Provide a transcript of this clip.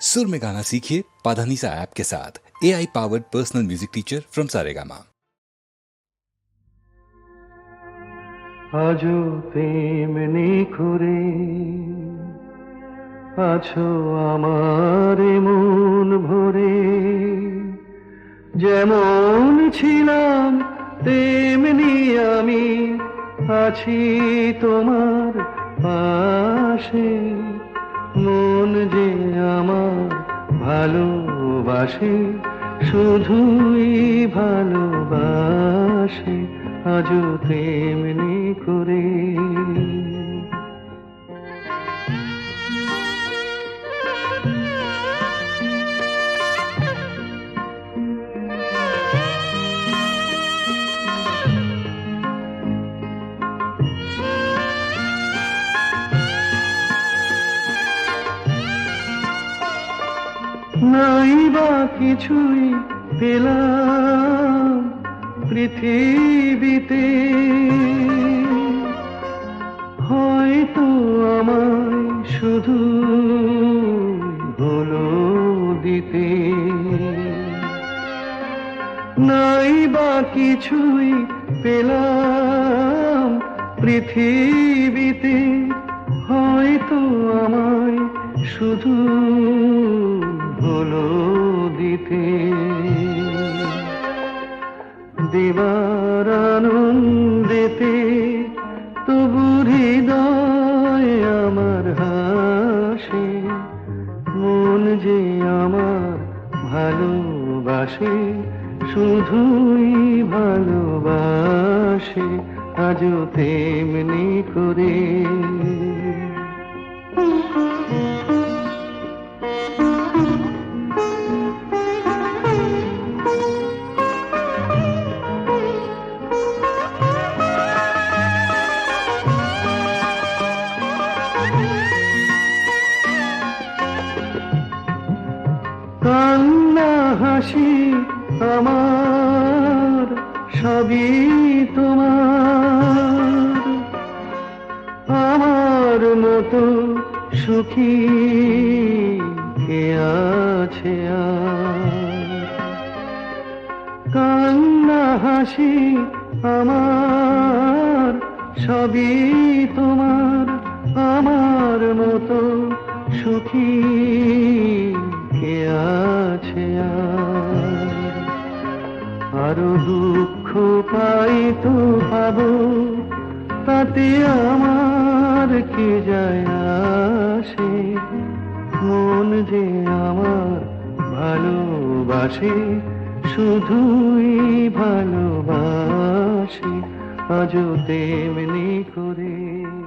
सुर में गाना सीखिए पाधानीसा ऐप के साथ A I powered personal music teacher from Saregama আজও তেমনি করে আছো আমার মন ভরে যেমন ছিলাম তেমনি আমি আছি তোমার পাশে মন যে আমার ভালোবাসে শুধুই ভালোবাসে আজও তেমনি করে। নাই বা কিছুই পেলাম পৃথিবীতে। হয়তো আমায় শুধু হলো দিতে। নাই বা কিছুই পেলাম পৃথিবীতে। হয়তো আমায় শুধু আনন্দেতে তবু হৃদয় আমার হাসে। মন যে আমার ভালোবাসে শুধুই ভালোবাসে আজও তেমনি আমার, সবই তোমার। আমার মতো সুখী কে আছে কান্না, হাসি আমার, সবই তোমার। আমার মতো সুখী কে আছে আরও দুঃখ পাই তো পাবো তাতে আমার কি যায় আসে? মন যে আমার ভালোবাসে, শুধুই ভালোবাসে, আজও তেমনি করে।